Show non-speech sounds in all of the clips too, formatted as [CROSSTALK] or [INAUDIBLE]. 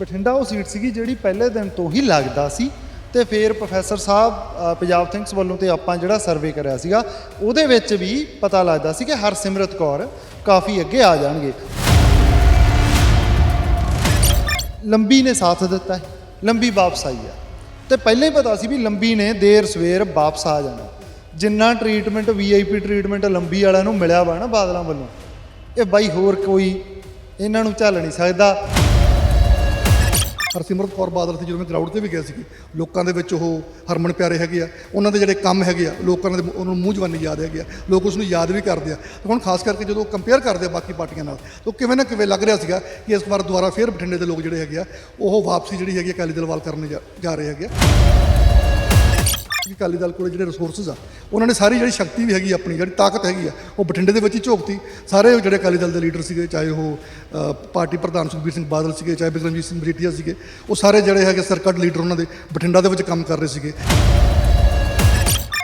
ਬਠਿੰਡਾ ਉਹ ਸੀਟ ਸੀਗੀ ਜਿਹੜੀ ਪਹਿਲੇ ਦਿਨ ਤੋਂ ਹੀ ਲੱਗਦਾ ਸੀ ਤੇ ਫਿਰ ਪ੍ਰੋਫੈਸਰ ਸਾਹਿਬ ਪੰਜਾਬ ਥਿੰਕਸ ਵੱਲੋਂ ਤੇ ਆਪਾਂ ਜਿਹੜਾ ਸਰਵੇ ਕਰਿਆ ਸੀਗਾ, ਉਹਦੇ ਵਿੱਚ ਵੀ ਪਤਾ ਲੱਗਦਾ ਸੀ ਕਿ ਹਰਸਿਮਰਤ ਕੌਰ ਕਾਫੀ ਅੱਗੇ ਆ ਜਾਣਗੇ। ਲੰਬੀ ਨੇ ਸਾਥ ਦਿੱਤਾ ਹੈ, ਲੰਬੀ ਵਾਪਸ ਆਈ ਆ ਤੇ ਪਹਿਲੇ ਹੀ ਪਤਾ ਸੀ ਵੀ ਲੰਬੀ ਨੇ ਦੇਰ ਸਵੇਰ ਵਾਪਸ ਆ ਜਾਣਾ। ਜਿੰਨਾ ਟ੍ਰੀਟਮੈਂਟ ਵੀਆਈਪੀ ਟ੍ਰੀਟਮੈਂਟ ਲੰਬੀ ਵਾਲਿਆਂ ਨੂੰ ਮਿਲਿਆ ਵਾ ਨਾ ਬਾਦਲਾਂ ਵੱਲੋਂ, ਇਹ ਬਾਈ ਹੋਰ ਕੋਈ ਇਹਨਾਂ ਨੂੰ ਝੱਲ ਨਹੀਂ ਸਕਦਾ। ਹਰਸਿਮਰਤ ਕੌਰ ਬਾਦਲ ਸੀ ਜਦੋਂ ਮੈਂ ਗਰਾਊਂਡ ਤੇ ਵੀ ਗਿਆ ਸੀ ਲੋਕਾਂ ਦੇ ਵਿੱਚ ਉਹ ਹਰਮਨ ਪਿਆਰੇ ਹੈਗੇ ਆ, ਉਹਨਾਂ ਦੇ ਜਿਹੜੇ ਕੰਮ ਹੈਗੇ ਆ, ਲੋਕਾਂ ਦੇ ਉਹਨਾਂ ਨੂੰ ਮੂੰਹ ਜਵਾਨੀ ਯਾਦ ਹੈਗੇ ਆ, ਲੋਕ ਉਸ ਨੂੰ ਯਾਦ ਵੀ ਕਰਦੇ ਆ। ਤੇ ਹੁਣ ਖਾਸ ਕਰਕੇ ਜਦੋਂ ਕੰਪੇਅਰ ਕਰਦੇ ਆ ਬਾਕੀ ਪਾਰਟੀਆਂ ਨਾਲ, ਤਾਂ ਕਿਵੇਂ ਨਾ ਕਿਵੇਂ ਲੱਗ ਰਿਹਾ ਸੀਗਾ ਕਿ ਇਸ ਵਾਰ ਦੁਬਾਰਾ ਫੇਰ ਬਠਿੰਡੇ ਦੇ ਲੋਕ ਜਿਹੜੇ ਹੈਗੇ ਆ, ਉਹ ਵਾਪਸੀ ਜਿਹੜੀ ਹੈਗੀ ਆ ਅਕਾਲੀ ਦਲ ਵੱਲ ਕਰਨ ਜਾ- ਜਾ ਰਹੇ ਹੈਗੇ ਆ। ਕਿ ਅਕਾਲੀ ਦਲ ਕੋਲ ਜਿਹੜੇ ਰਿਸੋਰਸਸ ਆ, ਉਹਨਾਂ ਨੇ ਸਾਰੀ ਜਿਹੜੀ ਸ਼ਕਤੀ ਵੀ ਹੈਗੀ ਆਪਣੀ, ਜਿਹੜੀ ਤਾਕਤ ਹੈਗੀ ਆ, ਉਹ ਬਠਿੰਡੇ ਦੇ ਵਿੱਚ ਹੀ ਝੋਕਤੀ। ਸਾਰੇ ਜਿਹੜੇ ਅਕਾਲੀ ਦਲ ਦੇ ਲੀਡਰ ਸੀਗੇ, ਚਾਹੇ ਉਹ ਪਾਰਟੀ ਪ੍ਰਧਾਨ ਸੁਖਬੀਰ ਸਿੰਘ ਬਾਦਲ ਸੀਗੇ, ਚਾਹੇ ਬਿਕਰਮਜੀਤ ਸਿੰਘ ਮਜੀਠੀਆ ਸੀਗੇ, ਉਹ ਸਾਰੇ ਜਿਹੜੇ ਹੈਗੇ ਸਰਕਟ ਲੀਡਰ ਉਹਨਾਂ ਦੇ ਬਠਿੰਡਾ ਦੇ ਵਿੱਚ ਕੰਮ ਕਰ ਰਹੇ ਸੀਗੇ।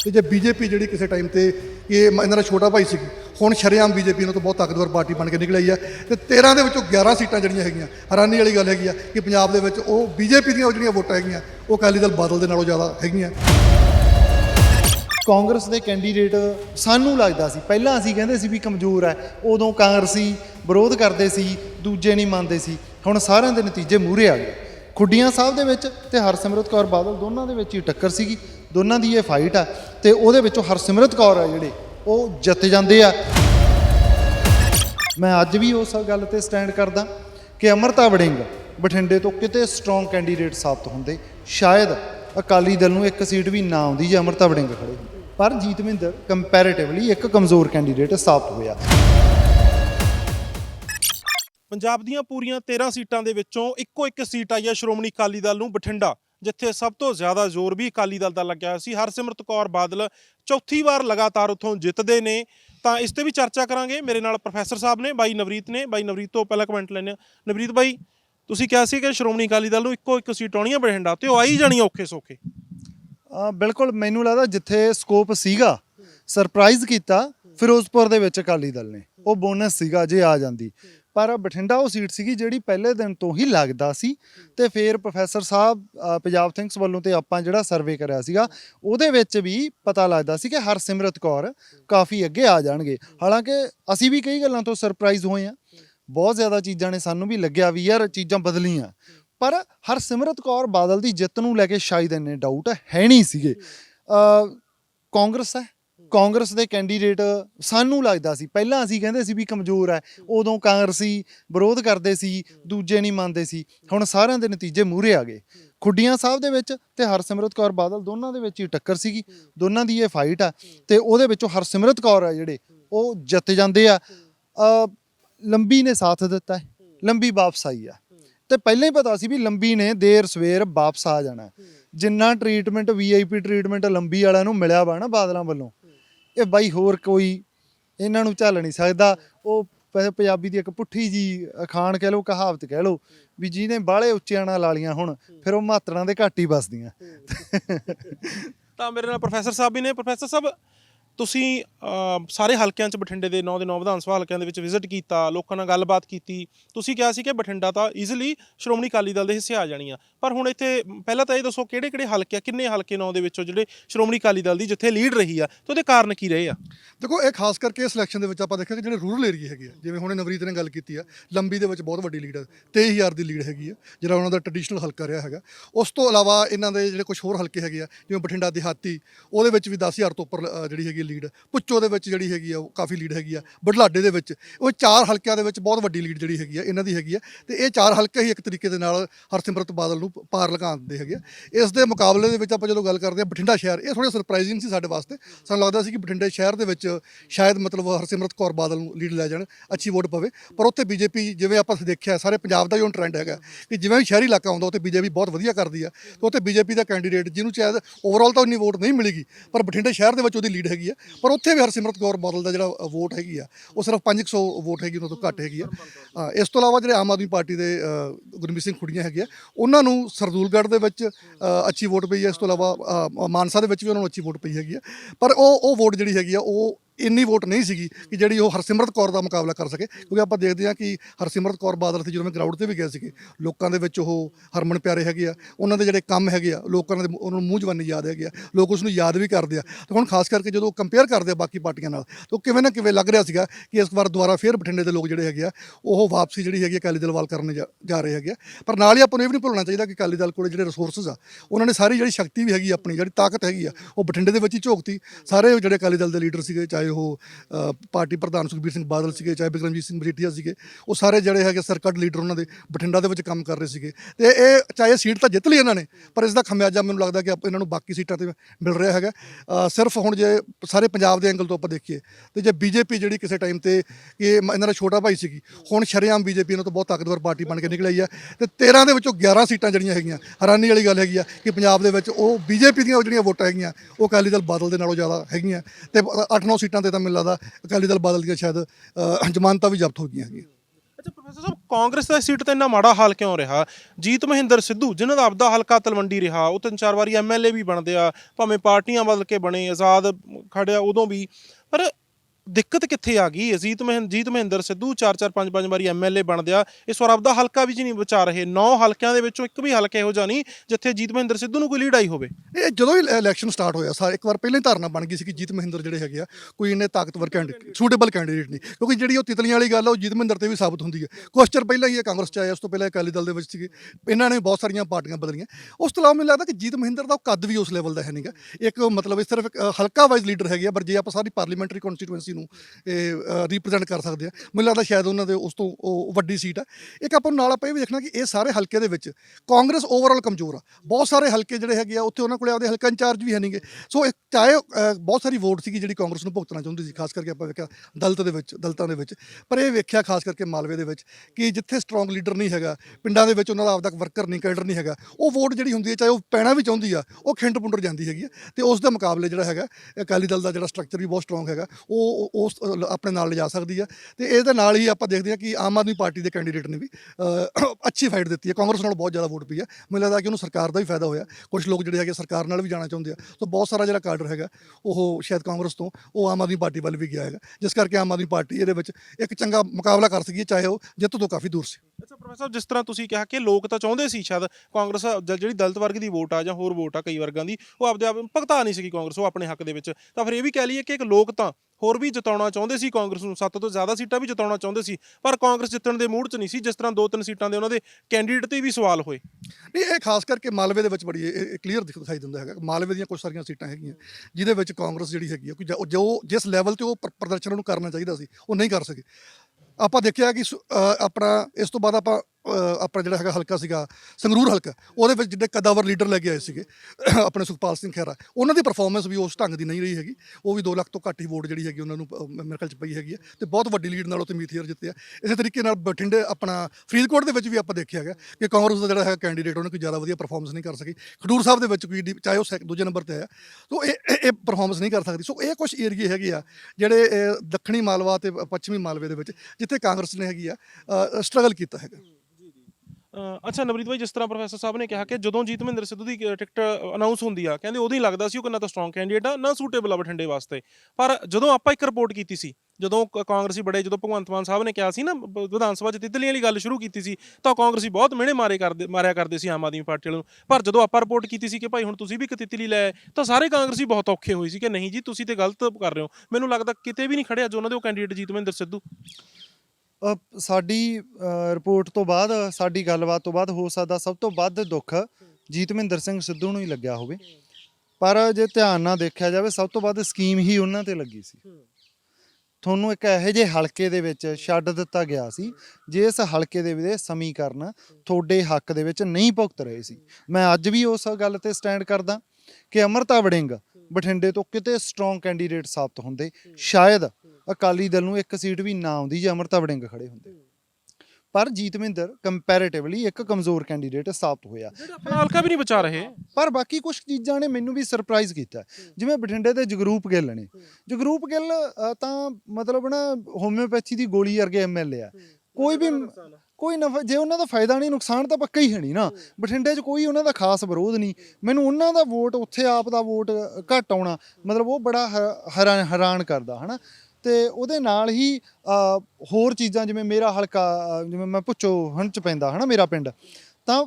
ਤੇ ਜੇ ਬੀਜੇਪੀ ਜਿਹੜੀ ਕਿਸੇ ਟਾਈਮ ਤੇ, ਇਹ ਮ- ਇਹਨਾਂ ਦਾ ਛੋਟਾ ਭਾਈ ਸੀ ਹੁਣ ਸ਼ਰੇਆਮ ਬੀਜੇਪੀ ਇਹਨਾਂ ਤੋਂ ਬਹੁਤ ਤਾਕਤਵਰ ਪਾਰਟੀ ਬਣ ਕੇ ਨਿਕਲ ਆਈ ਆ। ਤੇ 13 ਦੇ ਵਿੱਚੋਂ 11 ਸੀਟਾਂ ਜਿਹੜੀਆਂ ਹੈਗੀਆਂ, ਹੈਰਾਨੀ ਵਾਲੀ ਗੱਲ ਹੈਗੀ ਆ ਕਿ ਪੰਜਾਬ ਦੇ ਵਿੱਚ ਉਹ ਬੀਜੇਪੀ ਦੀਆਂ ਉਹ ਜਿਹੜੀਆਂ ਵੋਟਾਂ ਹੈਗੀਆਂ, ਉਹ ਅਕਾਲੀ ਦਲ ਬਾਦਲ ਦੇ ਨਾਲੋਂ ਜ਼ਿਆਦਾ ਹੈਗੀਆਂ। ਕਾਂਗਰਸ ਦੇ ਕੈਂਡੀਡੇਟ ਸਾਨੂੰ ਲੱਗਦਾ ਸੀ, ਪਹਿਲਾਂ ਅਸੀਂ ਕਹਿੰਦੇ ਸੀ ਵੀ ਕਮਜ਼ੋਰ ਹੈ, ਉਦੋਂ ਕਾਂਗਰਸੀ ਵਿਰੋਧ ਕਰਦੇ ਸੀ, ਦੂਜੇ ਨਹੀਂ ਮੰਨਦੇ ਸੀ, ਹੁਣ ਸਾਰਿਆਂ ਦੇ ਨਤੀਜੇ ਮੂਹਰੇ ਆ ਗਏ। ਖੁੱਡੀਆਂ ਸਾਹਿਬ ਦੇ ਵਿੱਚ ਤੇ ਹਰਸਿਮਰਤ ਕੌਰ ਬਾਦਲ ਦੋਨਾਂ ਦੇ ਵਿੱਚ ਹੀ ਟੱਕਰ ਸੀਗੀ, ਦੋਨਾਂ ਦੀ ਇਹ ਫਾਈਟ ਆ, ਤੇ ਉਹਦੇ ਵਿੱਚੋਂ ਹਰਸਿਮਰਤ ਕੌਰ ਆ ਜਿਹੜੇ, ਉਹ ਜਿੱਤ ਜਾਂਦੇ ਆ। ਮੈਂ ਅੱਜ ਵੀ ਉਸ ਗੱਲ ਤੇ ਸਟੈਂਡ ਕਰਦਾ ਕਿ ਅਮਰਤਾ ਵੜਿੰਗ ਬਠਿੰਡੇ ਤੋਂ ਕਿਤੇ ਸਟਰੋਂਗ ਕੈਂਡੀਡੇਟ ਸਾਬਤ ਹੁੰਦੇ, ਸ਼ਾਇਦ ਅਕਾਲੀ ਦਲ ਨੂੰ ਇੱਕ ਸੀਟ ਵੀ ਨਾ ਆਉਂਦੀ ਜੇ ਅਮਰਤਾ ਵੜਿੰਗ ਖੜੇ ਪਰ ਜੀਤਮਿੰਦਰ ਕੰਪੈਰੀਟਿਵਲੀ ਇੱਕ ਕਮਜ਼ੋਰ ਕੈਂਡੀਡੇਟ ਸਾਬਤ ਹੋਇਆ। ਪੰਜਾਬ ਦੀਆਂ ਪੂਰੀਆਂ 13 ਸੀਟਾਂ ਦੇ ਵਿੱਚੋਂ ਇੱਕੋ ਇੱਕ ਸੀਟ ਆਈ ਹੈ ਸ਼੍ਰੋਮਣੀ ਅਕਾਲੀ ਦਲ ਨੂੰ, ਬਠਿੰਡਾ, ਜਿੱਥੇ ਸਭ ਤੋਂ ਜ਼ਿਆਦਾ ਜ਼ੋਰ ਵੀ ਅਕਾਲੀ ਦਲ ਦਾ ਲੱਗਿਆ ਹੋਇਆ ਸੀ। ਹਰਸਿਮਰਤ ਕੌਰ ਬਾਦਲ ਚੌਥੀ ਵਾਰ ਲਗਾਤਾਰ ਉੱਥੋਂ ਜਿੱਤਦੇ ਨੇ। ਤਾਂ ਇਸ ਤੇ ਵੀ ਚਰਚਾ ਕਰਾਂਗੇ। ਮੇਰੇ ਨਾਲ ਪ੍ਰੋਫੈਸਰ ਸਾਹਿਬ ਨੇ, ਬਾਈ ਨਵਰੀਤ ਨੇ। ਬਾਈ ਨਵਰੀਤ ਤੋਂ ਪਹਿਲਾਂ ਕਮੈਂਟ ਲੈਣੇ ਆ ਨਵਰੀਤ ਬਾਈ, ਤੁਸੀਂ ਕਿਹਾ ਸੀ ਕਿ ਸ਼੍ਰੋਮਣੀ ਅਕਾਲੀ ਦਲ ਨੂੰ ਇੱਕੋ ਇੱਕ ਸੀਟ ਆਉਣੀ ਹੈ ਬਠਿੰਡਾ ਤੇ ਉਹ ਆਈ ਜਾਣੀ ਔਖੇ ਸੌਖੇ। ਬਿਲਕੁਲ ਮੈਨੂੰ ਲੱਗਦਾ ਜਿੱਥੇ ਸਕੋਪ ਸੀਗਾ ਸਰਪ੍ਰਾਈਜ਼ ਕੀਤਾ, ਫਿਰੋਜ਼ਪੁਰ ਦੇ ਵਿੱਚ ਅਕਾਲੀ ਦਲ ਨੇ। ਉਹ ਬੋਨਸ ਸੀਗਾ ਜੇ ਆ ਜਾਂਦੀ। ਪਰ ਬਠਿੰਡਾ ਉਹ ਸੀਟ ਸੀਗੀ ਜਿਹੜੀ ਪਹਿਲੇ ਦਿਨ ਤੋਂ ਹੀ ਲੱਗਦਾ ਸੀ ਤੇ ਫਿਰ ਪ੍ਰੋਫੈਸਰ ਸਾਹਿਬ ਪੰਜਾਬ ਥਿੰਕਸ ਵੱਲੋਂ ਤੇ ਆਪਾਂ ਜਿਹੜਾ ਸਰਵੇ ਕਰਿਆ ਸੀਗਾ, ਉਹਦੇ ਵਿੱਚ ਵੀ ਪਤਾ ਲੱਗਦਾ ਸੀ ਕਿ ਹਰਸਿਮਰਤ ਕੌਰ ਕਾਫੀ ਅੱਗੇ ਆ ਜਾਣਗੇ। ਹਾਲਾਂਕਿ ਅਸੀਂ ਵੀ ਕਈ ਗੱਲਾਂ ਤੋਂ ਸਰਪ੍ਰਾਈਜ਼ ਹੋਏ ਆ ਬਹੁਤ ਜ਼ਿਆਦਾ ਚੀਜ਼ਾਂ ਨੇ, ਸਾਨੂੰ ਵੀ ਲੱਗਿਆ ਵੀ ਯਾਰ ਚੀਜ਼ਾਂ ਬਦਲੀਆਂ। ਪਰ ਹਰਸਿਮਰਤ ਕੌਰ ਬਾਦਲ ਦੀ ਜਿੱਤ ਨੂੰ ਲੈ ਕੇ ਸ਼ਾਇਦ ਇੰਨੇ ਡਾਊਟ ਹੈ ਨਹੀਂ ਸੀਗੇ। ਅ ਕਾਂਗਰਸ ਹੈ। ਕਾਂਗਰਸ ਦੇ ਕੈਂਡੀਡੇਟ ਸਾਨੂੰ ਲੱਗਦਾ ਸੀ ਪਹਿਲਾਂ ਅਸੀਂ ਕਹਿੰਦੇ ਸੀ ਵੀ ਕਮਜ਼ੋਰ ਹੈ ਉਦੋਂ ਕਾਂਗਰਸੀ ਵਿਰੋਧ ਕਰਦੇ ਸੀ ਦੂਜੇ ਨਹੀਂ ਮੰਨਦੇ ਸੀ ਹੁਣ ਸਾਰਿਆਂ ਦੇ ਨਤੀਜੇ ਮੂਹਰੇ ਆ ਗਏ। ਖੁੱਡੀਆਂ ਸਾਹਿਬ ਦੇ ਵਿੱਚ ਤੇ ਹਰਸਿਮਰਤ ਕੌਰ ਬਾਦਲ ਦੋਨਾਂ ਦੇ ਵਿੱਚ ਹੀ ਟੱਕਰ ਸੀਗੀ ਦੋਨਾਂ ਦੀ ਇਹ ਫਾਈਟ ਆ। ਤੇ ਉਹਦੇ ਵਿੱਚੋਂ ਹਰਸਿਮਰਤ ਕੌਰ ਆ ਜਿਹੜੇ ਉਹ ਜਿੱਤ ਜਾਂਦੇ ਆ। ਲੰਬੀ ਨੇ ਸਾਥ ਦਿੱਤਾ ਲੰਬੀ ਵਾਪਸ ਆਈ ਆ। ਤੇ ਪਹਿਲਾਂ ਹੀ ਪਤਾ ਸੀ ਵੀ ਲੰਬੀ ਨੇ ਦੇਰ ਸਵੇਰ ਵਾਪਸ ਆ ਜਾਣਾ। ਜਿੰਨਾ ਟ੍ਰੀਟਮੈਂਟ ਵੀਆਈਪੀ ਟ੍ਰੀਟਮੈਂਟ ਲੰਬੀ ਵਾਲਿਆਂ ਨੂੰ ਮਿਲਿਆ ਵਾ ਨਾ ਬਾਦਲਾਂ ਵੱਲੋਂ। ਇਹ ਬਾਈ ਹੋਰ ਕੋਈ ਇਹਨਾਂ ਨੂੰ ਝੱਲ ਨਹੀਂ ਸਕਦਾ। ਉਹ ਪੰਜਾਬੀ ਦੀ ਇੱਕ ਪੁੱਠੀ ਜੀ ਅਖਾਣ ਕਹਿ ਲਓ ਕਹਾਵਤ ਕਹਿ ਲਓ ਵੀ ਜਿਹਨੇ ਬਾਹਲੇ ਉੱਚਿਆਂ ਨਾਲ ਲਾਲੀਆਂ ਹੁਣ ਫਿਰ ਉਹ ਮਾਤਰਾਂ ਦੇ ਘੱਟ ਹੀ। ਵੱਸਦੀਆਂ [LAUGHS] ਤਾਂ ਮੇਰੇ ਨਾਲ ਪ੍ਰੋਫੈਸਰ ਸਾਹਿਬ ਵੀ ਨੇ। ਪ੍ਰੋਫੈਸਰ ਸਾਹਿਬ ਤੁਸੀਂ ਸਾਰੇ ਹਲਕਿਆਂ 'ਚ ਬਠਿੰਡੇ ਦੇ 9 ਦੇ 9 ਵਿਧਾਨ ਸਭਾ ਹਲਕਿਆਂ ਦੇ ਵਿੱਚ ਵਿਜ਼ਿਟ ਕੀਤਾ, ਲੋਕਾਂ ਨਾਲ ਗੱਲਬਾਤ ਕੀਤੀ, ਤੁਸੀਂ ਕਿਹਾ ਸੀ ਕਿ ਬਠਿੰਡਾ ਤਾਂ ਈਜ਼ੀਲੀ ਸ਼੍ਰੋਮਣੀ ਅਕਾਲੀ ਦਲ ਦੇ ਹਿੱਸੇ ਆ ਜਾਣੀ ਆ। ਪਰ ਹੁਣ ਇੱਥੇ ਪਹਿਲਾਂ ਤਾਂ ਇਹ ਦੱਸੋ ਕਿਹੜੇ ਕਿਹੜੇ ਹਲਕੇ ਆ, ਕਿੰਨੇ ਹਲਕੇ 9 ਦੇ ਵਿੱਚੋਂ ਜਿਹੜੇ ਸ਼੍ਰੋਮਣੀ ਅਕਾਲੀ ਦਲ ਦੀ ਜਿੱਥੇ ਲੀਡ ਰਹੀ ਆ ਤੇ ਉਹਦੇ ਕਾਰਨ ਕੀ ਰਹੇ ਆ? ਦੇਖੋ, ਇਹ ਖਾਸ ਕਰਕੇ ਸਿਲੈਕਸ਼ਨ ਦੇ ਵਿੱਚ ਆਪਾਂ ਦੇਖਿਆ ਕਿ ਜਿਹੜੇ ਰੂਰਲ ਏਰੀਆ ਹੈਗੇ ਆ, ਜਿਵੇਂ ਹੁਣੇ ਨਵਰੀਤ ਨੇ ਗੱਲ ਕੀਤੀ ਆ, ਲੰਬੀ ਦੇ ਵਿੱਚ ਬਹੁਤ ਵੱਡੀ ਲੀਡ ਹੈ 23000 ਦੀ ਲੀਡ ਹੈਗੀ ਆ, ਜਿਹੜਾ ਉਹਨਾਂ ਦਾ ਟ੍ਰੈਡੀਸ਼ਨਲ ਹਲਕਾ ਰਿਹਾ ਹੈਗਾ। ਉਸ ਤੋਂ ਇਲਾਵਾ ਇਹਨਾਂ ਦੇ ਜਿਹੜੇ ਕੁਝ ਹੋਰ ਹਲਕੇ ਹੈਗੇ ਆ, ਜਿਵੇਂ ਬਠਿੰਡਾ ਦਿਹਾਤੀ, ਉਹਦੇ ਵਿੱਚ ਵੀ 10000 ਤੋਂ ਉੱਪਰ ਜਿਹੜੀ ਹੈਗੀ ਲੀਡ ਪੁੱਚੋ ਦੇ ਵਿੱਚ ਜਿਹੜੀ ਹੈਗੀ ਆ, ਉਹ ਕਾਫੀ ਲੀਡ ਹੈਗੀ ਆ। ਬਢਲਾਡੇ ਦੇ ਵਿੱਚ, ਉਹ ਚਾਰ ਹਲਕਿਆਂ ਦੇ ਵਿੱਚ ਬਹੁਤ ਵੱਡੀ ਲੀਡ ਜਿਹੜੀ ਹੈਗੀ ਆ, ਇਹਨਾਂ ਦੀ ਹੈਗੀ ਆ। ਤੇ ਇਹ ਚਾਰ ਹਲਕੇ ਹੀ ਇੱਕ ਤਰੀਕੇ ਦੇ ਨਾਲ ਹਰਸਿਮਰਤ ਬਾਦਲ ਨੂੰ ਪਾਰ ਲਗਾ ਦਿੰਦੇ ਹੈਗੇ ਆ। ਇਸ ਦੇ ਮੁਕਾਬਲੇ ਦੇ ਵਿੱਚ ਆਪਾਂ ਜਦੋਂ ਗੱਲ ਕਰਦੇ ਆ ਬਠਿੰਡਾ ਸ਼ਹਿਰ, ਇਹ ਥੋੜਾ ਸਰਪ੍ਰਾਈਜ਼ਿੰਗ ਸੀ ਸਾਡੇ ਵਾਸਤੇ। ਸਾਨੂੰ ਲੱਗਦਾ ਸੀ ਕਿ ਬਠਿੰਡੇ ਸ਼ਹਿਰ ਦੇ ਵਿੱਚ ਸ਼ਾਇਦ ਮਤਲਬ ਹਰਸਿਮਰਤ ਕੌਰ ਬਾਦਲ ਨੂੰ ਲੀਡ ਲੈ ਜਾਣ, ਅੱਛੀ ਵੋਟ ਪਵੇ। ਪਰ ਉੱਥੇ ਬੀਜੇਪੀ ਜਿਵੇਂ ਆਪਾਂ ਦੇਖਿਆ, ਸਾਰੇ ਪੰਜਾਬ ਦਾ ਹੀ ਹੁਣ ਟ੍ਰੈਂਡ ਹੈਗਾ ਕਿ ਜਿਵੇਂ ਵੀ ਸ਼ਹਿਰੀ ਇਲਾਕਾ ਆਉਂਦਾ, ਉੱਥੇ ਬੀਜੇਪੀ ਬਹੁਤ ਵਧੀਆ ਕਰਦੀ ਆ। ਤੇ ਉੱਥੇ ਬੀਜੇਪੀ ਦਾ ਕੈਂਡੀਡੇਟ ਜਿਹਨੂੰ ਸ਼ਾਇਦ ਓਵਰਆਲ ਤਾਂ ਉਨੀ ਵੋਟ ਨਹੀਂ ਮਿਲੇਗੀ, ਪਰ ਬਠਿੰਡੇ ਸ਼ਹਿਰ ਦੇ ਵਿੱਚ ਉਹਦੀ ਲੀਡ ਹੈਗੀ ਆ। ਪਰ ਉੱਥੇ ਵੀ ਹਰਸਿਮਰਤ ਕੌਰ ਬਾਦਲ ਦਾ ਜਿਹੜਾ ਵੋਟ ਹੈਗੀ ਆ, ਉਹ ਸਿਰਫ 500 ਵੋਟ ਹੈਗੀ, ਉਹਨਾਂ ਤੋਂ ਘੱਟ ਹੈਗੀ ਆ। ਇਸ ਤੋਂ ਇਲਾਵਾ ਜਿਹੜੇ ਆਮ ਆਦਮੀ ਪਾਰਟੀ ਦੇ ਗੁਰਮੀਤ ਸਿੰਘ ਖੁੜੀਆਂ ਹੈਗੇ ਆ, ਉਹਨਾਂ ਨੂੰ ਸਰਦੂਲਗੜ੍ਹ ਦੇ ਵਿੱਚ ਅੱਛੀ ਵੋਟ ਪਈ ਹੈ, ਇਸ ਤੋਂ ਇਲਾਵਾ ਮਾਨਸਾ ਦੇ ਵਿੱਚ ਵੀ ਉਹਨਾਂ ਨੂੰ ਅੱਛੀ ਵੋਟ ਪਈ ਹੈਗੀ ਆ। ਪਰ ਉਹ ਉਹ ਵੋਟ ਜਿਹੜੀ ਹੈਗੀ ਆ, ਉਹ ਇੰਨੀ ਵੋਟ ਨਹੀਂ ਸੀਗੀ ਕਿ ਜਿਹੜੀ ਉਹ ਹਰਸਿਮਰਤ ਕੌਰ ਦਾ ਮੁਕਾਬਲਾ ਕਰ ਸਕੇ, ਕਿਉਂਕਿ ਆਪਾਂ ਦੇਖਦੇ ਹਾਂ ਕਿ ਹਰਸਿਮਰਤ ਕੌਰ ਬਾਦਲ ਸੀ ਜਦੋਂ ਮੈਂ ਗਰਾਊਂਡ ਤੇ ਵੀ ਗਏ ਸੀਗੇ, ਲੋਕਾਂ ਦੇ ਵਿੱਚ ਉਹ ਹਰਮਨ ਪਿਆਰੇ ਹੈਗੇ ਆ, ਉਹਨਾਂ ਦੇ ਜਿਹੜੇ ਕੰਮ ਹੈਗੇ ਆ, ਲੋਕਾਂ ਦੇ ਉਹਨਾਂ ਨੂੰ ਮੂੰਹ ਜਵਾਨੀ ਯਾਦ ਹੈਗੇ ਆ, ਲੋਕ ਉਸ ਨੂੰ ਯਾਦ ਵੀ ਕਰਦੇ ਆ, ਤੇ ਹੁਣ ਖਾਸ ਕਰਕੇ ਜਦੋਂ ਕੰਪੇਅਰ ਕਰਦੇ ਆ ਬਾਕੀ ਪਾਰਟੀਆਂ ਨਾਲ, ਤਾਂ ਕਿਵੇਂ ਨਾ ਕਿਵੇਂ ਲੱਗ ਰਿਹਾ ਸੀਗਾ ਕਿ ਇਸ ਵਾਰ ਦੁਬਾਰਾ ਫੇਰ ਬਠਿੰਡੇ ਦੇ ਲੋਕ ਜਿਹੜੇ ਹੈਗੇ ਆ, ਉਹ ਵਾਪਸੀ ਜਿਹੜੀ ਹੈਗੀ ਆ ਅਕਾਲੀ ਦਲ ਵੱਲ ਕਰਨ ਜਾ- ਜਾ ਰਹੇ ਹੈਗੇ ਆ, ਪਰ ਨਾਲ ਹੀ ਆਪਾਂ ਨੂੰ ਇਹ ਵੀ ਨਹੀਂ ਭੁੱਲਣਾ ਚਾਹੀਦਾ ਕਿ ਅਕਾਲੀ ਦਲ ਕੋਲ ਜਿਹੜੇ ਰਿਸੋਰਸਸ ਆ, ਉਹਨਾਂ ਨੇ ਸਾਰੀ ਜਿਹੜੀ ਸ਼ਕਤੀ ਵੀ ਹੈਗੀ ਆਪਣੀ, ਜਿਹੜੀ ਤਾਕਤ ਹੈਗੀ ਆ, ਉਹ ਬਠਿੰਡੇ ਦੇ ਵਿੱਚ ਹੀ ਝੋਕਤੀ, ਸਾਰੇ ਜਿਹੜੇ ਅਕਾਲੀ ਦਲ ਦੇ ਲੀਡਰ ਸੀਗੇ, ਚਾਹੇ ਉਹ ਪਾਰਟੀ ਪ੍ਰਧਾਨ ਸੁਖਬੀਰ ਸਿੰਘ ਬਾਦਲ ਸੀਗੇ, ਚਾਹੇ ਬਿਕਰਮਜੀਤ ਸਿੰਘ ਮਜੀਠੀਆ ਸੀਗੇ, ਉਹ ਸਾਰੇ ਜਿਹੜੇ ਹੈਗੇ ਸਰਕਟ ਲੀਡਰ ਉਹਨਾਂ ਦੇ ਬਠਿੰਡਾ ਦੇ ਵਿੱਚ ਕੰਮ ਕਰ ਰਹੇ ਸੀਗੇ। ਤੇ ਇਹ ਚਾਹੇ ਸੀਟ ਤਾਂ ਜਿੱਤ ਲਈ ਇਹਨਾਂ ਨੇ, ਪਰ ਇਸ ਦਾ ਖਮਿਆਜਾ ਮੈਨੂੰ ਲੱਗਦਾ ਕਿ ਆਪ- ਇਹਨਾਂ ਨੂੰ ਬਾਕੀ ਸੀਟਾਂ ਤੇ ਮਿਲ ਰਿਹਾ ਹੈਗਾ। ਸਿਰਫ ਹੁਣ ਜੇ ਸਾਰੇ ਪੰਜਾਬ ਦੇ ਐਂਗਲ ਤੋਂ ਆਪਾਂ ਦੇਖੀਏ, ਤੇ ਜੇ ਬੀਜੇਪੀ ਜਿਹੜੀ ਕਿਸੇ ਟਾਈਮ ਤੇ ਕਿ ਇਹਨਾਂ ਦਾ ਛੋਟਾ ਭਾਈ ਸੀਗੀ, ਹੁਣ ਸ਼ਰੇਆਮ ਬੀਜੇਪੀ ਇਹਨਾਂ ਤੋਂ ਬਹੁਤ ਤਾਕਤਵਰ ਪਾਰਟੀ ਬਣ ਕੇ ਨਿਕਲ ਆਈ ਆ। ਤੇ 13 ਦੇ ਵਿੱਚੋਂ 11 ਸੀਟਾਂ ਜਿਹੜੀਆਂ ਹੈਗੀਆਂ, ਹੈਰਾਨੀ ਵਾਲੀ ਗੱਲ ਹੈਗੀ ਆ ਕਿ ਪੰਜਾਬ ਦੇ ਵਿੱਚ ਉਹ ਬੀਜੇਪੀ ਦੀਆਂ ਉਹ ਜਿਹੜੀਆਂ ਵੋਟਾਂ ਹੈਗੀਆਂ, ਉਹ ਅਕਾਲੀ ਦਲ ਬਾਦਲ ਦੇ ਨਾਲੋਂ ਜ਼ਿਆਦਾ ਹੈਗੀਆਂ। ਤੇ 8-9 ਸੀਟਾਂ ਤੇ ਤਾਂ ਮੈਨੂੰ ਲੱਗਦਾ ਅਕਾਲੀ ਦਲ ਬਾਦਲ ਦੀਆਂ ਸ਼ਾਇਦ ਜ਼ਮਾਨਤਾਂ ਵੀ ਜ਼ਬਤ ਹੋ ਗਈਆਂ ਹੈਗੀਆਂ। ਅੱਛਾ, ਪ੍ਰੋਫੈਸਰ ਸਾਹਿਬ, ਕਾਂਗਰਸ ਦਾ ਸੀਟ ਤੇ ਇੰਨਾ ਮਾੜਾ ਹਾਲ ਕਿਉਂ ਰਿਹਾ? ਜੀਤ ਮਹਿੰਦਰ ਸਿੱਧੂ, ਜਿਨ੍ਹਾਂ ਦਾ ਆਪਦਾ ਹਲਕਾ ਤਲਵੰਡੀ ਰਿਹਾ, ਉਹ ਤਿੰਨ ਚਾਰ ਵਾਰੀ ਐਮਐਲਏ ਵੀ ਬਣਦੇ ਆ, ਭਾਵੇਂ ਪਾਰਟੀਆਂ ਬਦਲ ਕੇ ਬਣੇ, ਆਜ਼ਾਦ ਖੜਿਆ ਉਦੋਂ ਵੀ। ਪਰ ਦਿੱਕਤ ਕਿੱਥੇ ਆ ਗਈ? ਅਜੀਤ ਮਹਿੰ ਜੀਤ ਮਹਿੰਦਰ ਸਿੱਧੂ ਚਾਰ ਚਾਰ ਪੰਜ ਪੰਜ ਵਾਰੀ ਐਮਐਲਏ ਬਣਦੇ ਆ ਇਸ ਵਾਰ ਆਪਦਾ ਹਲਕਾ ਵੀ ਜੀ ਨਹੀਂ ਬਚਾ ਰਹੇ। ਨੌ ਹਲਕਿਆਂ ਦੇ ਵਿੱਚੋਂ ਇੱਕ ਵੀ ਹਲਕਾ ਇਹੋ ਜਿਹਾ ਨਹੀਂ ਜਿੱਥੇ ਜੀਤ ਮਹਿੰਦਰ ਸਿੱਧੂ ਨੂੰ ਕੋਈ ਲੀਡ ਆਈ ਹੋਵੇ। ਇਹ ਜਦੋਂ ਹੀ ਇਲੈਕਸ਼ਨ ਸਟਾਰਟ ਹੋਇਆ ਸਾਰ ਇੱਕ ਵਾਰ ਪਹਿਲਾਂ ਹੀ ਧਾਰਨਾ ਬਣ ਗਈ ਸੀ ਕਿ ਜੀਤ ਮਹਿੰਦਰ ਜਿਹੜੇ ਹੈਗੇ ਆ ਕੋਈ ਇੰਨੇ ਤਾਕਤਵਰ ਕੈਂਡੀਡੇਟ ਸੂਟੇਬਲ ਕੈਂਡੀਡੇਟ ਨਹੀਂ। ਕਿਉਂਕਿ ਜਿਹੜੀ ਉਹ ਤਿਤਲੀਆਂ ਵਾਲੀ ਗੱਲ ਆ ਉਹ ਜੀਤ ਮਹਿੰਦਰ ਤੇ ਵੀ ਸਾਬਤ ਹੁੰਦੀ ਹੈ ਕੁਛ ਚਿਰ ਪਹਿਲਾਂ ਹੀ ਇਹ ਕਾਂਗਰਸ ਚ ਆਇਆ ਉਸ ਤੋਂ ਪਹਿਲਾਂ ਅਕਾਲੀ ਦਲ ਦੇ ਵਿੱਚ ਸੀਗੇ। ਇਹਨਾਂ ਨੇ ਬਹੁਤ ਸਾਰੀਆਂ ਪਾਰਟੀਆਂ ਬਦਲੀਆਂ। ਉਸ ਤੋਂ ਇਲਾਵਾ ਮੈਨੂੰ ਲੱਗਦਾ ਕਿ ਜੀਤ ਮਹਿੰਦਰ ਦਾ ਉਹ ਕੱਦ ਵੀ ਉਸ ਲੈਵਲ ਦਾ ਹੈ ਨਹੀਂਗਾ ਇੱਕ ਮਤਲਬ ਇਹ ਸਿਰਫ ਇੱਕ, ਹਲਕਾ ਵਾਈਜ਼ ਲੀਡਰ ਹੈਗੇ ਆ ਪਰ ਜੇ ਆਪਾਂ ਸਾਰੀ ਪਾਰਲੀਮੈਂਟਰੀ ਕਨਸਟੀਟੂਐਂਸੀ ਨੂੰ ਰਿਪਰੈਜ਼ੈਂਟ ਕਰ ਸਕਦੇ ਆ। ਮੈਨੂੰ ਲੱਗਦਾ ਸ਼ਾਇਦ ਉਹਨਾਂ ਦੇ ਉਸ ਤੋਂ, ਉਹ ਵੱਡੀ ਸੀਟ ਆ। ਇੱਕ ਆਪਾਂ ਨੂੰ ਨਾਲ ਆਪਾਂ ਇਹ ਵੀ ਦੇਖਣਾ ਕਿ ਇਹ ਸਾਰੇ ਹਲਕੇ ਦੇ ਵਿੱਚ ਕਾਂਗਰਸ ਓਵਰਆਲ ਕਮਜ਼ੋਰ ਆ। ਬਹੁਤ ਸਾਰੇ ਹਲਕੇ ਜਿਹੜੇ ਹੈਗੇ ਆ, ਉੱਥੇ ਉਹਨਾਂ ਕੋਲੇ ਆਪਦੇ ਹਲਕਾ ਇੰਚਾਰਜ ਵੀ ਹੈ ਨਹੀਂਗੇ ਸੋ ਇਹ ਚਾਹੇ ਬਹੁਤ ਸਾਰੀ ਵੋਟ ਸੀਗੀ ਜਿਹੜੀ ਕਾਂਗਰਸ ਨੂੰ ਭੁਗਤਣਾ ਚਾਹੁੰਦੀ ਸੀ, ਖਾਸ ਕਰਕੇ ਆਪਾਂ ਵੇਖਿਆ ਦਲਤ ਦੇ ਵਿੱਚ, ਦਲਤਾਂ ਦੇ ਵਿੱਚ। ਪਰ ਇਹ ਵੇਖਿਆ ਖਾਸ ਕਰਕੇ ਮਾਲਵੇ ਦੇ ਵਿੱਚ ਕਿ ਜਿੱਥੇ ਸਟਰੋਂਗ ਲੀਡਰ ਨਹੀਂ ਹੈਗਾ, ਪਿੰਡਾਂ ਦੇ ਵਿੱਚ ਉਹਨਾਂ ਦਾ ਆਪਦਾ ਵਰਕਰ ਨਹੀਂ ਕੈਡਰ ਨਹੀਂ ਹੈਗਾ, ਉਹ ਵੋਟ ਜਿਹੜੀ ਹੁੰਦੀ ਹੈ, ਚਾਹੇ ਉਹ ਪੈਣਾ ਵੀ ਚਾਹੁੰਦੀ ਆ, ਉਹ ਖਿੰਡ ਪੁੰਡਰ ਜਾਂਦੀ ਹੈਗੀ ਆ। ਤੇ ਉਸ ਦੇ ਮੁਕਾਬਲੇ ਜਿਹੜਾ ਹੈਗਾ, ਅਕਾਲੀ ਦਲ ਦਾ ਜਿਹੜਾ ਸਟਰਕਚਰ ਵੀ ਬਹੁਤ ਸਟਰੋਂਗ ਹੈਗਾ, ਉਹ ਉਹ- ਉਸ ਆਪਣੇ ਨਾਲ ਲਿਜਾ ਸਕਦੀ ਆ ਤੇ ਇਹਦੇ ਨਾਲ ਹੀ ਆਪਾਂ ਦੇਖਦੇ ਹਾਂ ਕਿ ਆਮ ਆਦਮੀ ਪਾਰਟੀ ਦੇ ਕੈਂਡੀਡੇਟ ਨੇ ਵੀ ਅੱਛੀ ਫਾਈਟ ਦਿੱਤੀ ਹੈ। ਕਾਂਗਰਸ ਨਾਲ ਬਹੁਤ ਜ਼ਿਆਦਾ ਵੋਟ ਪਈ ਹੈ। ਮੈਨੂੰ ਲੱਗਦਾ ਕਿ ਉਹਨੂੰ ਸਰਕਾਰ ਦਾ ਵੀ ਫਾਇਦਾ ਹੋਇਆ। ਕੁਝ ਲੋਕ ਜਿਹੜੇ ਹੈਗੇ ਸਰਕਾਰ ਨਾਲ ਵੀ ਜਾਣਾ ਚਾਹੁੰਦੇ ਆ। ਸੋ ਬਹੁਤ ਸਾਰਾ ਜਿਹੜਾ ਕਾਡਰ ਹੈਗਾ ਉਹ ਸ਼ਾਇਦ ਕਾਂਗਰਸ ਤੋਂ ਉਹ ਆਮ ਆਦਮੀ ਪਾਰਟੀ ਵੱਲ ਵੀ ਗਿਆ ਹੈਗਾ। ਜਿਸ ਕਰਕੇ ਆਮ ਆਦਮੀ ਪਾਰਟੀ ਇਹਦੇ ਵਿੱਚ ਇੱਕ ਚੰਗਾ ਮੁਕਾਬਲਾ ਕਰ ਸਕੀ ਹੈ, ਚਾਹੇ ਉਹ ਜਿੱਤ ਤੋਂ ਕਾਫੀ ਦੂਰ ਸੀ। ਅੱਛਾ ਪ੍ਰੋਫੈਸਰ ਸਾਹਿਬ, ਜਿਸ ਤਰ੍ਹਾਂ ਤੁਸੀਂ ਕਿਹਾ ਕਿ ਲੋਕ ਤਾਂ ਚਾਹੁੰਦੇ ਸੀ ਸ਼ਾਇਦ ਕਾਂਗਰਸ ਜ- ਜਿਹੜੀ ਦਲਿਤ ਵਰਗ ਦੀ ਵੋਟ ਆ ਜਾਂ ਹੋਰ ਵੋਟ ਆ ਕਈ ਵਰਗਾਂ ਦੀ ਉਹ ਆਪਦੇ ਆਪ ਭਗਤਾ ਨਹੀਂ ਸਕੀ ਕਾਂਗਰਸ ਉਹ ਆਪਣੇ ਹੱਕ ਦੇ ਵਿੱਚ। ਤਾਂ ਫਿਰ ਇਹ ਵੀ ਕਹਿ ਲਈਏ ਕਿ ਇੱਕ ਲੋਕ ਤਾਂ ਹੋਰ ਵੀ ਜਿਤਾਉਣਾ ਚਾਹੁੰਦੇ ਸੀ ਕਾਂਗਰਸ ਨੂੰ, ਸੱਤ ਤੋਂ ਜ਼ਿਆਦਾ ਸੀਟਾਂ ਵੀ ਜਿਤਾਉਣਾ ਚਾਹੁੰਦੇ ਸੀ, ਪਰ ਕਾਂਗਰਸ ਜਿੱਤਣ ਦੇ ਮੂਡ 'ਚ ਨਹੀਂ ਸੀ, ਜਿਸ ਤਰ੍ਹਾਂ ਦੋ ਤਿੰਨ ਸੀਟਾਂ ਦੇ ਉਹਨਾਂ ਦੇ ਕੈਂਡੀਡੇਟ ਤੇ ਵੀ ਸਵਾਲ ਹੋਏ। ਨਹੀਂ, ਇਹ ਖਾਸ ਕਰਕੇ ਮਾਲਵੇ ਦੇ ਵਿੱਚ ਬੜੀ, ਇਹ ਕਲੀਅਰ ਦਿਖਾਈ ਦਿੰਦਾ ਹੈਗਾ। ਮਾਲਵੇ ਦੀਆਂ ਕੁਝ ਸਾਰੀਆਂ ਸੀਟਾਂ ਹੈਗੀਆਂ, ਜਿਹਦੇ ਵਿੱਚ ਕਾਂਗਰਸ ਜਿਹੜੀ ਹੈਗੀ ਆ ਜੋ- ਜਿਸ ਲੈਵਲ ਤੇ ਉਹ ਪ੍ਰਦਰਸ਼ਨ ਨੂੰ ਕਰਨਾ ਚਾਹੀਦਾ ਸੀ, ਉਹ ਨਹੀਂ ਕਰ ਸਕੇ। ਆਪਾਂ ਦੇਖਿਆ ਕਿ ਸੁ- ਆਪਣਾ, ਇਸ ਤੋਂ ਬਾਅਦ ਆਪਾਂ ਆਪਣਾ ਜਿਹੜਾ ਹੈਗਾ ਹਲਕਾ ਸੀਗਾ, ਸੰਗਰੂਰ ਹਲਕਾ, ਉਹਦੇ ਵਿੱਚ ਜਿਹੜੇ ਕਦਾਵਰ ਲੀਡਰ ਲੈ ਕੇ ਆਏ ਸੀਗੇ, [COUGHS] ਆਪਣੇ ਸੁਖਪਾਲ ਸਿੰਘ ਖਹਿਰਾ। ਉਹਨਾਂ ਦੀ ਪਰਫਾਰਮੈਂਸ ਵੀ ਉਸ ਢੰਗ ਦੀ ਨਹੀਂ ਰਹੀ ਹੈਗੀ। ਉਹ ਵੀ 2 ਲੱਖ ਤੋਂ ਘੱਟ ਹੀ ਵੋਟ ਜਿਹੜੀ ਹੈਗੀ ਉਹਨਾਂ ਨੂੰ ਮੇਰੇ ਖਿਆਲ ਚ ਪਈ ਹੈਗੀ ਹੈ। ਤੇ ਬਹੁਤ ਵੱਡੀ ਲੀਡ ਨਾਲ ਉਹ ਉੱਥੇ ਮੀਥੀਅਰ ਜਿੱਤਿਆ। ਇਸੇ ਤਰੀਕੇ ਨਾਲ ਬਠਿੰਡੇ ਆਪਣਾ ਫਰੀਦਕੋਟ ਦੇ ਵਿੱਚ ਵੀ ਆਪਾਂ ਦੇਖਿਆ ਹੈਗਾ ਕਿ ਕਾਂਗਰਸ ਦਾ ਜਿਹੜਾ ਹੈ ਕੈਂਡੀਡੇਟ ਉਹਨੇ ਕੋਈ ਜ਼ਿਆਦਾ ਵਧੀਆ ਪਰਫਾਰਮੈਂਸ ਨਹੀਂ ਕਰ ਸਕੀ। ਖਡੂਰ ਸਾਹਿਬ ਦੇ ਵਿੱਚ ਕੋਈ ਚਾਹੇ ਉਹ ਸੈਕ- ਦੂਜੇ ਨੰਬਰ ਤੇ ਆਇਆ। ਸੋ ਇਹ, ਇਹ- ਇਹ ਪਰਫਾਰਮੈਂਸ ਨਹੀਂ ਕਰ ਸਕਦੀ। ਸੋ ਇਹ ਕੁਝ ਏਰੀਏ ਹੈਗੇ ਆ, ਜਿਹੜੇ ਦੱਖਣੀ ਮਾਲਵਾ ਤੇ ਪੱਛਮੀ ਮਾਲਵੇ ਦੇ ਵਿੱਚ, ਜਿੱਥੇ ਕਾਂਗਰਸ ਨੇ ਹੈਗੀ ਆ ਸਟਰਗਲ ਕੀਤਾ ਹੈਗਾ। ਅੱਛਾ ਨਵਰੀਤ ਭਾਈ ਜਿਸ ਤਰ੍ਹਾਂ ਪ੍ਰੋਫੈਸਰ ਸਾਹਿਬ ਨੇ ਕਿਹਾ ਕਿ ਜਦੋਂ ਜੀਤ ਮਹਿੰਦਰ ਸਿੱਧੂ ਦੀ ਟਿਕਟ ਅਨਾਉਂਸ ਹੁੰਦੀ ਆ ਕਹਿੰਦੇ ਉਦੋਂ ਹੀ ਲੱਗਦਾ ਸੀ ਉਹ ਕਿੰਨਾ ਤਾਂ ਸਟਰੋਂਗ ਕੈਂਡੀਡੇਟ ਆ ਨਾ ਸੂਟੇਬਲ ਆ ਬਠਿੰਡੇ ਵਾਸਤੇ। ਪਰ ਜਦੋਂ ਆਪਾਂ ਇੱਕ ਰਿਪੋਰਟ ਕੀਤੀ ਸੀ ਜਦੋਂ ਕ- ਕਾਂਗਰਸੀ ਬੜੇ ਜਦੋਂ ਭਗਵੰਤ ਮਾਨ ਸਾਹਿਬ ਨੇ ਕਿਹਾ ਸੀ ਨਾ ਬ- ਵਿਧਾਨ ਸਭਾ 'ਚ ਤਿੱਤਲੀਆਂ ਵਾਲੀ ਗੱਲ ਸ਼ੁਰੂ ਕੀਤੀ ਸੀ ਤਾਂ ਕਾਂਗਰਸੀ ਬਹੁਤ ਮਿਹਣੇ ਮਾਰੇ ਕਰਦੇ ਮਾਰਿਆ ਕਰਦੇ ਸੀ ਆਮ ਆਦਮੀ ਪਾਰਟੀ ਵਾਲਿਆਂ ਨੂੰ। ਪਰ ਜਦੋਂ ਆਪਾਂ ਰਿਪੋਰਟ ਕੀਤੀ ਸੀ ਕਿ ਭਾਈ ਹੁਣ ਤੁਸੀਂ ਵੀ ਇੱਕ ਤਿੱਤਲੀ ਲੈ ਆਏ, ਤਾਂ ਸਾਰੇ ਕਾਂਗਰਸੀ ਬਹੁਤ ਔਖੇ ਹੋਏ ਸੀ ਕਿ ਨਹੀਂ ਜੀ ਤੁਸੀਂ ਤੇ ਗਲਤ ਕਰ ਰਹੇ ਹੋ। ਮੈਨੂੰ ਲੱਗਦਾ ਕਿਤੇ ਵੀ ਨਹੀਂ ਖੜਿਆ ਜੋ ਉਹਨਾਂ ਦੇ ਉਹ ਕੈਂਡੀਡੇਟ ਜੀਤ ਮਹਿੰਦਰ ਸਿੱਧੂ। ਸਾਡੀ ਰਿਪੋਰਟ ਤੋਂ ਬਾਅਦ ਸਾਡੀ ਗੱਲਬਾਤ ਤੋਂ ਬਾਅਦ ਹੋ ਸਕਦਾ ਸਭ ਤੋਂ ਵੱਧ ਦੁੱਖ ਜੀਤ ਮਹਿੰਦਰ ਸਿੰਘ ਸਿੱਧੂ ਨੂੰ ਹੀ ਲੱਗਿਆ ਹੋਵੇ। ਪਰ ਜੇ ਧਿਆਨ ਨਾਲ ਦੇਖਿਆ ਜਾਵੇ ਸਭ ਤੋਂ ਵੱਧ ਸਕੀਮ ਹੀ ਉਹਨਾਂ ਤੇ ਲੱਗੀ ਸੀ। ਤੁਹਾਨੂੰ ਇੱਕ ਇਹੋ ਜਿਹੇ ਹਲਕੇ ਦੇ ਵਿੱਚ ਛੱਡ ਦਿੱਤਾ ਗਿਆ ਸੀ ਜਿਸ ਹਲਕੇ ਦੇ ਵਿੱਚ ਸਮੀਕਰਨ ਤੁਹਾਡੇ ਹੱਕ ਦੇ ਵਿੱਚ ਨਹੀਂ ਭੁਗਤ ਰਹੇ ਸੀ। ਮੈਂ ਅੱਜ ਵੀ ਉਸ ਗੱਲ ਤੇ ਸਟੈਂਡ ਕਰਦਾ ਕਿ ਅਮਰਤਾ ਵੜਿੰਗ ਬਠਿੰਡੇ ਤੋਂ ਕਿਤੇ ਸਟਰੋਂਗ ਕੈਂਡੀਡੇਟ ਸਾਬਤ ਹੁੰਦੇ। ਸ਼ਾਇਦ ਅਕਾਲੀ ਦਲ ਨੂੰ ਇੱਕ ਸੀਟ ਵੀ ਨਾ ਆਉਂਦੀ ਜੇ ਅਮਰਤਾ ਵੜਿੰਗ ਖੜੇ ਹੁੰਦੇ। ਪਰ ਜੀਤ ਮਹਿੰਦਰ ਕੰਪੈਰੀਟਿਵਲੀ ਇੱਕ ਕਮਜ਼ੋਰ ਕੈਂਡੀਡੇਟ ਸਾਬਤ ਹੋਇਆ। ਆਪਣਾ ਹਲਕਾ ਵੀ ਨਹੀਂ ਬਚਾ ਰਹੇ। ਪਰ ਬਾਕੀ ਕੁਝ ਚੀਜ਼ਾਂ ਨੇ ਮੈਨੂੰ ਵੀ ਸਰਪ੍ਰਾਈਜ਼ ਕੀਤਾ। ਜਿਵੇਂ ਬਠਿੰਡੇ ਦੇ ਜਗਰੂਪ ਗਿੱਲ ਨੇ। ਜਗਰੂਪ ਗਿੱਲ ਤਾਂ ਮਤਲਬ ਨਾ ਹੋਮਿਓਪੈਥੀ ਦੀ ਗੋਲੀ ਵਰਗੇ ਐਮਐਲਏ ਆ। ਕੋਈ ਵੀ ਕੋਈ ਨਫਾ ਜੇ ਉਹਨਾਂ ਦਾ ਫਾਇਦਾ ਨਹੀਂ ਨੁਕਸਾਨ ਤਾਂ ਪੱਕਾ ਹੀ ਹੈ ਨਹੀਂ ਨਾ। ਬਠਿੰਡੇ 'ਚ ਕੋਈ ਉਹਨਾਂ ਦਾ ਖਾਸ ਵਿਰੋਧ ਨਹੀਂ। ਮੈਨੂੰ ਉਹਨਾਂ ਦਾ ਵੋਟ ਉੱਥੇ ਆਪ ਦਾ ਵੋਟ ਘੱਟ ਆਉਣਾ ਮਤਲਬ ਉਹ ਬੜਾ ਹੈਰਾਨ ਕਰਦਾ ਹਨਾ। ਤੇ ਉਹਦੇ ਨਾਲ ਹੀ ਹੋਰ ਚੀਜ਼ਾਂ ਜਿਵੇਂ ਮੇਰਾ ਹਲਕਾ ਜਿਵੇਂ ਮੈਂ ਭੁੱਚੋ ਹੰਚ ਚ ਪੈਂਦਾ, ਹਨਾ ਮੇਰਾ ਪਿੰਡ, ਤਾਂ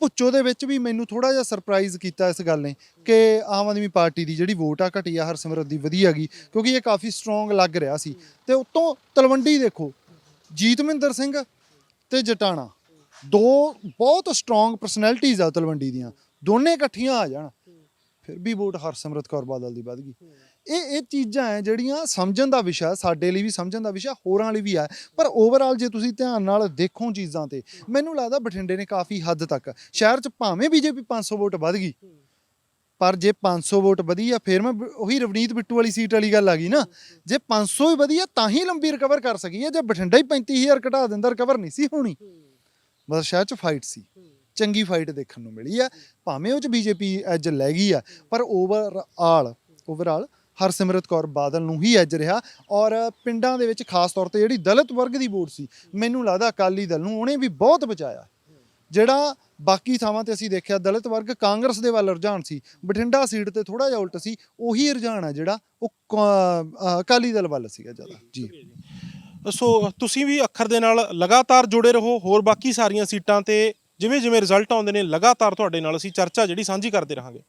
ਭੁੱਚੋ ਦੇ ਵਿੱਚ ਵੀ ਮੈਨੂੰ ਥੋੜਾ ਜਿਹਾ ਸਰਪ੍ਰਾਈਜ਼ ਕੀਤਾ ਇਸ ਗੱਲ ਨੇ ਕਿ ਆਮ ਆਦਮੀ ਪਾਰਟੀ ਦੀ ਜਿਹੜੀ ਵੋਟ ਆ ਘਟੀ ਆ ਹਰਸਿਮਰਤ ਦੀ ਵਧੀਆ ਗਈ ਕਿਉਂਕਿ ਇਹ ਕਾਫੀ ਸਟਰੋਂਗ ਲੱਗ ਰਿਹਾ ਸੀ। ਤੇ ਉਤੋਂ ਤਲਵੰਡੀ ਦੇਖੋ, ਜੀਤਮਿੰਦਰ ਸਿੰਘ ਤੇ ਜਟਾਣਾ, ਦੋ ਬਹੁਤ ਸਟਰੋਂਗ ਪਰਸਨੈਲਿਟੀਜ਼ ਆ ਤਲਵੰਡੀ ਦੀਆਂ, ਦੋਨੇ ਇਕੱਠੀਆਂ ਆ ਜਾਣ, ਫਿਰ ਵੀ ਵੋਟ ਹਰਸਿਮਰਤ ਕੌਰ ਬਾਦਲ ਦੀ ਵੱਧ ਗਈ। ਇਹ ਇਹ ਚੀਜ਼ਾਂ ਹੈ ਜਿਹੜੀਆਂ ਸਮਝਣ ਦਾ ਵਿਸ਼ਾ ਸਾਡੇ ਲਈ ਵੀ ਸਮਝਣ ਦਾ ਵਿਸ਼ਾ ਹੋਰਾਂ ਲਈ ਵੀ ਹੈ ਪਰ ਓਵਰਆਲ ਜੇ ਤੁਸੀਂ ਧਿਆਨ ਨਾਲ ਦੇਖੋ ਚੀਜ਼ਾਂ ਤੇ ਮੈਨੂੰ ਲੱਗਦਾ ਬਠਿੰਡੇ ਨੇ ਕਾਫੀ ਹੱਦ ਤੱਕ ਸ਼ਹਿਰ 'ਚ ਭਾਵੇਂ ਬੀਜੇਪੀ 500 ਵੋਟ ਵੱਧ ਗਈ ਪਰ ਜੇ 500 ਵੋਟ ਵਧੀ ਆ ਫਿਰ ਮੈਂ ਉਹੀ ਰਵਨੀਤ ਬਿੱਟੂ ਵਾਲੀ ਸੀਟ ਵਾਲੀ ਗੱਲ ਆ ਗਈ ਨਾ। ਜੇ 500 ਹੀ ਵਧੀ ਆ ਤਾਂ ਹੀ ਲੰਬੀ ਰਿਕਵਰ ਕਰ ਸਕੀ ਹੈ ਜੇ ਬਠਿੰਡਾ ਹੀ 35000 ਘਟਾ ਦਿੰਦਾ ਰਿਕਵਰ ਨਹੀਂ ਸੀ ਹੋਣੀ। ਬਸ ਸ਼ਹਿਰ 'ਚ ਫਾਈਟ ਸੀ। ਚੰਗੀ ਫਾਈਟ ਦੇਖਣ ਨੂੰ ਮਿਲੀ ਆ। ਭਾਵੇਂ ਉਹ 'ਚ ਬੀਜੇਪੀ ਐਜ ਲੈ ਗਈ ਆ ਪਰ ਓਵਰਆਲ ਓਵਰਆਲ ਹਰਸਿਮਰਤ ਕੌਰ ਬਾਦਲ ਨੂੰ ਹੀ ਐਜ ਰਿਹਾ ਔਰ ਪਿੰਡਾਂ ਦੇ ਵਿੱਚ ਖਾਸ ਤੌਰ ਤੇ ਜਿਹੜੀ ਦਲਿਤ ਵਰਗ ਦੀ ਵੋਟ ਸੀ, ਮੈਨੂੰ ਲੱਗਦਾ ਅਕਾਲੀ ਦਲ ਨੂੰ ਉਹਨੇ ਵੀ ਬਹੁਤ ਬਚਾਇਆ। ਜਿਹੜਾ ਬਾਕੀ ਥਾਵਾਂ ਤੇ ਅਸੀਂ ਦੇਖਿਆ ਦਲਿਤ ਵਰਗ ਕਾਂਗਰਸ ਦੇ ਵੱਲ ਰੁਝਾਨ ਸੀ, ਬਠਿੰਡਾ ਸੀਟ ਤੇ ਥੋੜਾ ਜਿਹਾ ਉਲਟ ਸੀ, ਉਹੀ ਰੁਝਾਨ ਆ ਜਿਹੜਾ ਉਹ ਕ- ਅਕਾਲੀ ਦਲ ਵੱਲ ਸੀਗਾ ਜ਼ਿਆਦਾ। ਜੀ। ਸੋ ਤੁਸੀਂ ਵੀ ਅੱਖਰ ਦੇ ਨਾਲ ਲਗਾਤਾਰ ਜੁੜੇ ਰਹੋ, ਹੋਰ ਬਾਕੀ ਸਾਰੀਆਂ ਸੀਟਾਂ ਤੇ ਜਿਵੇਂ ਜਿਵੇਂ ਰਿਜ਼ਲਟ ਆਉਂਦੇ ਨੇ, ਲਗਾਤਾਰ ਤੁਹਾਡੇ ਨਾਲ ਅਸੀਂ ਚਰਚਾ ਜਿਹੜੀ ਸਾਂਝੀ ਕਰਦੇ ਰਹਾਂਗੇ।